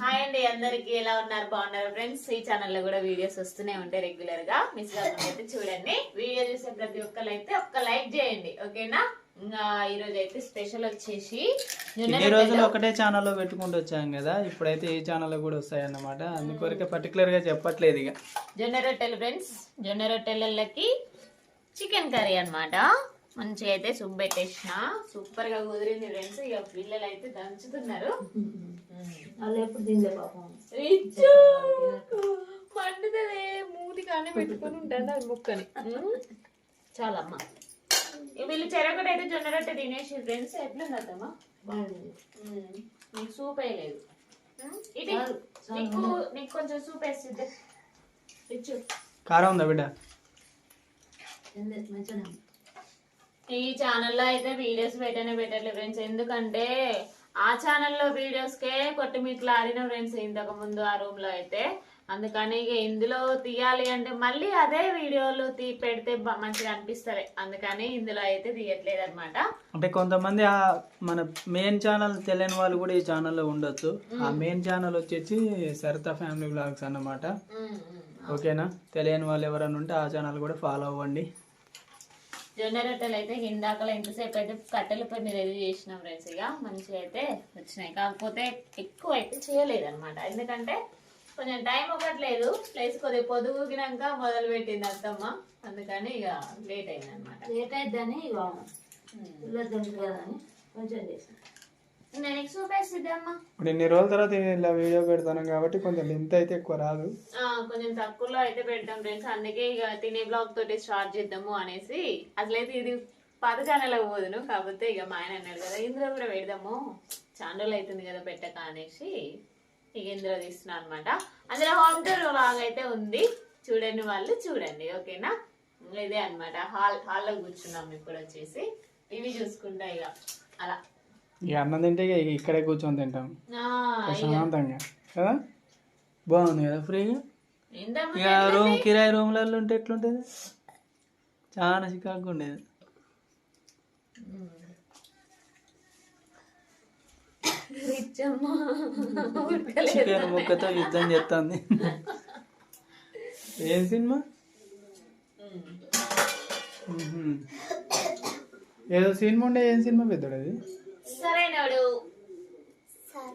Hi అండి అందరికి ఎలా ఉన్నారు? బాగున్నారు ఫ్రెండ్స్. ఈ ఛానల్లో కూడా వీడియోస్ వస్తూనే ఉంటాయి రెగ్యులర్గా. మిస్ కాకుండా అయితే చూడండి. వీడియో చూసే ప్రతి ఒక్కరు అయితే ఒక్క లైక్ చేయండి. ఓకేనా? ఇంకా ఈ రోజు అయితే స్పెషల్ వచ్చేసి ఇన్ని రోజులు. ఒకటే ఛానల్లో పెట్టుకుంటూ వచ్చాం కదా. ఇప్పుడైతే ఈ ఛానల్లో కూడా వస్తాయి అన్నమాట అందుకొరకే పర్టికులర్గా చెప్పట్లేదు ఇక. జొన్న రొట్టెలు ఫ్రెండ్స్ జొన్న రొట్టెలకి చికెన్ కర్రీ అన్నమాట. మంచిగా అయితే సూప్ పెట్టేసిన. సూపర్గా కుదిరింది ఫ్రెండ్స్. ఇక పిల్లలు అయితే దంచుతున్నారు. వాళ్ళు ఎప్పుడు తినలే పాపం? మండుతుంది. మూతి కానీ పెట్టుకొని ఉంటాను అది ముక్కని. చాలా అమ్మ వీళ్ళు చెరొకటి అయితే జొన్న రొట్టె తినేసి ఫ్రెండ్స్. ఎట్లుంది అత్తమ్మా బాగుంది నీకు సూప్ వేయలేదు ఇది. నీకు నీకు కొంచెం సూప్ వేస్తుంది రిచ్చు కారం ఉందా బిడ్డ? ఉంది. ఈ ఛానల్లో అయితే వీడియోస్ పెట్టనే పెట్టట్లేదు ఫ్రెండ్స్ ఎందుకంటే ఆ ఛానల్లో వీడియోస్కే కొట్టుమిట్లు ఆడిన ఫ్రెండ్స్ ఇంతకు ముందు ఆ రూమ్లో అయితే. అందుకని ఇక ఇందులో తీయాలి అంటే మళ్ళీ అదే వీడియోలు తీ పెడితే మంచిగా అనిపిస్తుంది అందుకని ఇందులో అయితే తీయట్లేదు అనమాట అంటే కొంతమంది ఆ మన మెయిన్ ఛానల్ తెలియని వాళ్ళు కూడా ఈ ఛానల్లో ఉండొచ్చు. ఆ మెయిన్ ఛానల్ వచ్చేసి సరిత ఫ్యామిలీ బ్లాగ్స్ అన్నమాట. ఓకేనా? తెలియని వాళ్ళు ఎవరైనా ఉంటే ఆ ఛానల్ కూడా ఫాలో అవ్వండి. జొన్న రొట్టెలు అయితే ఇందాకలో ఎంతసేపు అయితే కట్టెల పని రెడీ చేసినాం ఫ్రెండ్స్ ఇక. మంచిగా అయితే వచ్చినాయి. కాకపోతే ఎక్కువ అయితే చేయలేదు అనమాట ఎందుకంటే కొంచెం టైం ఒకట్లేదు ప్లేస్ కొద్దిగా పొదుగుకినాక మొదలు పెట్టింది అత్తమ్మ. అందుకని ఇక లేట్ అయింది అనమాట లేట్ అయిద్దని ఇక కొంచెం చేసాను. ఇప్పుడు ఇన్ని రోజుల తర్వాత ఇలా వీడియో పెడతాను కాబట్టి కొంచెం లెంత్ అయితే ఎక్కువ రాదు. కొంచెం తక్కువలో అయితే పెడతాం ఫ్రెండ్స్ అందుకే ఇక తినే బ్లాగ్ తోటి స్టార్ట్ చేద్దాము అనేసి. అసలైతే ఇది పాత ఛానల్ పోదును. కాకపోతే ఇక మా ఆయన అన్నాడు కదా ఇందులో కూడా పెడదాము. ఛానల్ అవుతుంది కదా పెట్టక అనేసి ఇక ఇందులో తీస్తున్నాను అనమాట అందులో హోమ్ టూర్ లాగా అయితే ఉంది. చూడండి వాళ్ళు చూడండి. ఓకేనా? ఇదే అన్నమాట. హాల్ హాల్లో కూర్చున్నాం ఇప్పుడు వచ్చేసి. ఇవి చూసుకుంటా ఇక. అలా. ఇక అన్నం తింటే ఇక ఇక్కడే కూర్చొని తింటాం. ప్రశాంతంగా. కదా? బాగుంది కదా ఫ్రీగా? ఇక రూమ్ కిరాయి రూమ్లలో ఉంటే ఎట్లుంటుంది? చాలా చికాకు ఉండేది. చికెన్ ముక్కతో యుద్ధం చేస్తుంది ఏం సినిమా. ఏదో సినిమా ఉండే ఏం సినిమా పెద్దడు అది సరైనడు.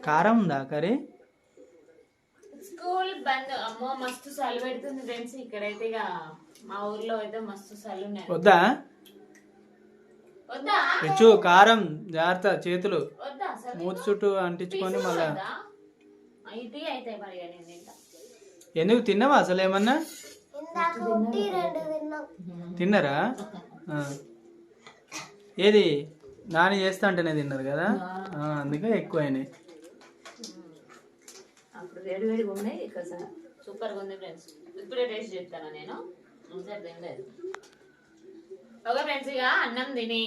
కారం ఉందా కర్రీ? స్కూల్ బంద్. అమ్మో మస్తు చలి పెడుతుంది ఫ్రెండ్స్. ఇక్కడైతే ఇక మా ఊర్లో అయితే మస్తు చలి ఉన్నాయి. వద్దా? వద్దా? ఇచ్చు కారం జాగ్రత్త చేతులు. వద్దా? మూతి చుట్టూ అంటించుకొని మళ్ళా? అయితే అయితే మరి ఇక నేను తింటా. ఎందుకు తిన్నావా అసలు ఏమన్నా? తిన్నారా? ఆ. ఏది? నాని చేస్తా అంటేనే తిన్నారు కదా? అందుకే ఎక్కువైనాయి. అప్పుడు వేడి వేడిగా ఉన్నాయి ఇక్కడ సూపర్గా ఉంది ఫ్రెండ్స్. ఇప్పుడే టేస్ట్ చేస్తాను నేను. ఒకసారి తినలేదు. ఓకే ఫ్రెండ్స్ ఇక అన్నం తిని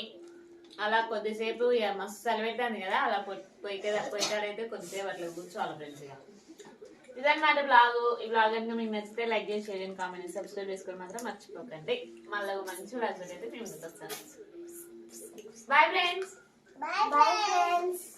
అలా కొద్దిసేపు ఇక మస్తు చలిపెట్టాను కదా అలా పొయ్యి పొయ్యి పొయ్యికాడైతే కొద్దిసేపు అట్లా కూర్చోవాలి ఫ్రెండ్స్ ఇక. ఇదన్నమాట బ్లాగ్ ఈ బ్లాగ్ కనుక మీకు నచ్చితే లైక్ చేసి షేర్ చేయండి కామెంట్ సబ్స్క్రైబ్ చేసుకోవడం మాత్రం మర్చిపోకండి. మళ్ళీ ఒక మంచి బ్లాగ్ అయితే మేము ముందుకు వస్తాను. Bye friends. Bye, Bye friends. friends.